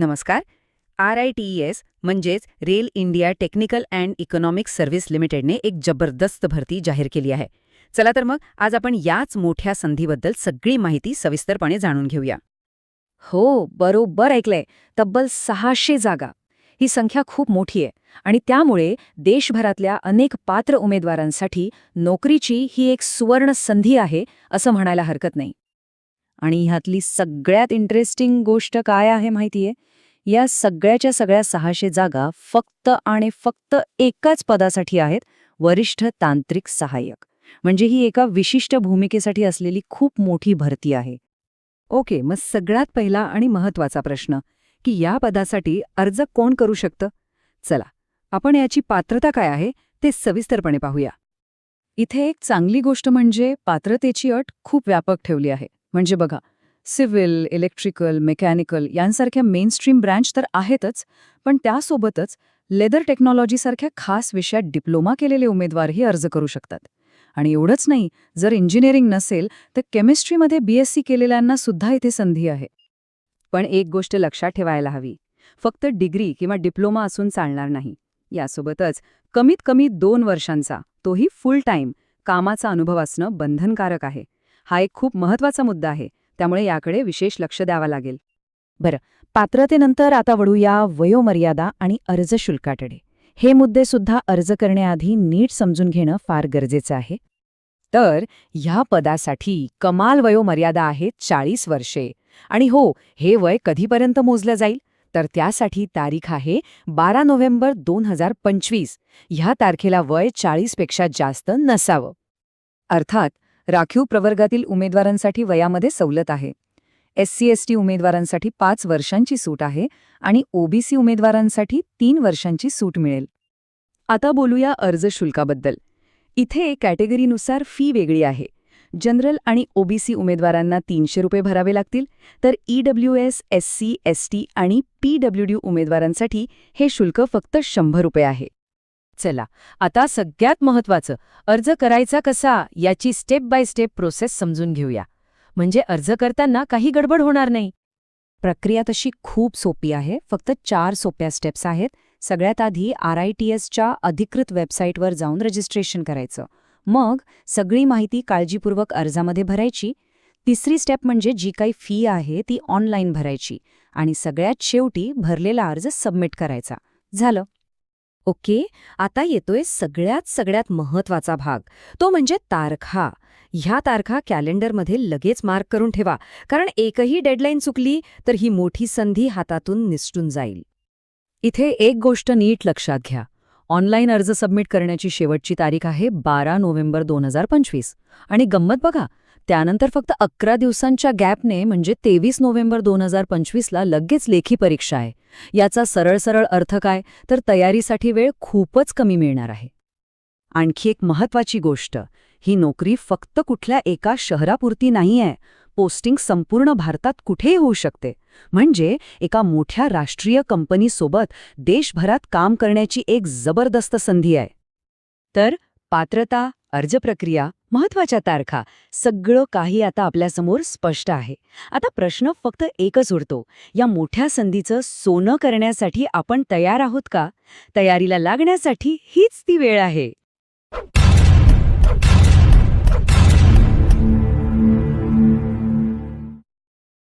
नमस्कार. R I T E S म्हणजेच rail India technical and economic service लिमिटेडने एक जबरदस्त भरती जाहीर केली आहे. चला तर मग आज आपण याच मोठ्या संधीबद्दल सगळी माहिती सविस्तरपणे जाणून घेऊया. हो बरोबर ऐकलंय. तब्बल सहाशे जागा. ही संख्या खूप मोठी आहे आणि त्यामुळे देशभरातल्या अनेक पात्र उमेदवारांसाठी नोकरीची ही एक सुवर्ण संधी आहे असं म्हणायला हरकत नाही. आणि ह्यातली सगळ्यात इंटरेस्टिंग गोष्ट काय आहे माहितीये? या सगळ्याच्या सगळ्या सहाशे जागा फक्त आणि फक्त एकाच पदासाठी आहेत वरिष्ठ तांत्रिक सहाय्यक. म्हणजे ही एका विशिष्ट भूमिकेसाठी असलेली खूप मोठी भरती आहे. ओके मग सगळ्यात पहिला आणि महत्त्वाचा प्रश्न की या पदासाठी अर्ज कोण करू शकतं? चला आपण याची पात्रता काय आहे ते सविस्तरपणे पाहूया. इथे एक चांगली गोष्ट म्हणजे पात्रतेची अट खूप व्यापक ठेवली आहे. म्हणजे बघा सिव्हिल इलेक्ट्रिकल मेकॅनिकल यांसारख्या मेनस्ट्रीम ब्रँच तर आहेतच पण त्यासोबतच लेदर टेक्नॉलॉजीसारख्या खास विषयात डिप्लोमा केलेले उमेदवारही अर्ज करू शकतात. आणि एवढंच नाही जर इंजिनिअरिंग नसेल तर केमिस्ट्रीमध्ये बीएससी केलेल्यांना सुद्धा इथे संधी आहे. पण एक गोष्ट लक्षात ठेवायला हवी फक्त डिग्री किंवा डिप्लोमा असून चालणार नाही. यासोबतच कमीत कमी दोन वर्षांचा तोही फुल टाईम कामाचा अनुभव असणं बंधनकारक आहे. हा एक खूप महत्त्वाचा मुद्दा आहे त्यामुळे याकडे विशेष लक्ष द्यावं लागेल. बरं पात्रतेनंतर आता वळूया वयोमर्यादा आणि अर्ज शुल्काकडे. हे मुद्दे सुद्धा अर्ज करण्याआधी नीट समजून घेणं फार गरजेचं आहे. तर ह्या पदासाठी कमाल वयोमर्यादा आहे चाळीस वर्षे. आणि हो हे वय कधीपर्यंत मोजलं जाईल? तर त्यासाठी तारीख आहे बारा नोव्हेंबर दोन हजार पंचवीस. ह्या तारखेला वय चाळीसपेक्षा जास्त नसावं. अर्थात राखीव प्रवर्गातील उमेदवारांसाठी वयामध्ये सवलत आहे. एस सी एस टी उमेदवारांसाठी पाच वर्षांची सूट आहे आणि ओबीसी उमेदवारांसाठी तीन वर्षांची सूट मिळेल. आता बोलूया अर्ज शुल्काबद्दल. इथे कॅटेगरीनुसार फी वेगळी आहे. जनरल आणि ओबीसी उमेदवारांना तीनशे रुपये भरावे लागतील तर EW S S C S T आणि पीडब्ल्यूडी उमेदवारांसाठी हे शुल्क फक्त शंभर रुपये आहे. चला आता सगळ्यात महत्वाचं अर्ज करायचा कसा याची स्टेप बाय स्टेप प्रोसेस समजून घेऊया. म्हणजे अर्ज करताना काही गडबड होणार नाही. प्रक्रिया तशी खूप सोपी आहे फक्त चार सोप्या स्टेप्स आहेत. सगळ्यात आधी आर आय टी एसच्या अधिकृत वेबसाईटवर जाऊन रजिस्ट्रेशन करायचं. मग सगळी माहिती काळजीपूर्वक अर्जामध्ये भरायची. तिसरी स्टेप म्हणजे जी काही फी आहे ती ऑनलाईन भरायची. आणि सगळ्यात शेवटी भरलेला अर्ज सबमिट करायचा. झालं. ओके आता येतोय सगळ्यात सगळ्यात महत्त्वाचा भाग. तो म्हणजे तारखा. ह्या तारखा कॅलेंडरमध्ये लगेच मार्क करून ठेवा. कारण एकही डेडलाईन चुकली तर ही मोठी संधी हातातून निसटून जाईल. इथे एक गोष्ट नीट लक्षात घ्या. ऑनलाईन अर्ज सबमिट करण्याची शेवटची तारीख आहे बारा नोव्हेंबर दोन हजार पंचवीस. आणि गंमत बघा त्यानंतर फक्त अकरा दिवसांच्या गॅपने म्हणजे तेवीस नोव्हेंबर दोन हजार पंचवीसला लगेच लेखी परीक्षा आहे. याचा सरळ सरळ अर्थ काय? तर तयारीसाठी वेळ खूपच कमी मिळणार आहे. आणखी एक महत्वाची गोष्ट ही नोकरी फक्त कुठल्या एका शहरापुरती नाहीये. पोस्टिंग संपूर्ण भारतात कुठेही होऊ शकते. म्हणजे एका मोठ्या राष्ट्रीय कंपनीसोबत देशभरात काम करण्याची एक जबरदस्त संधी आहे. तर पात्रता अर्ज प्रक्रिया महत्त्वाच्या तारखा सगळं काही आता आपल्यासमोर स्पष्ट आहे. आता प्रश्न फक्त एकच उरतो. या मोठ्या संधीचं सोनं करण्यासाठी आपण तयार आहोत का? तयारीला लागण्यासाठी हीच ती वेळ आहे.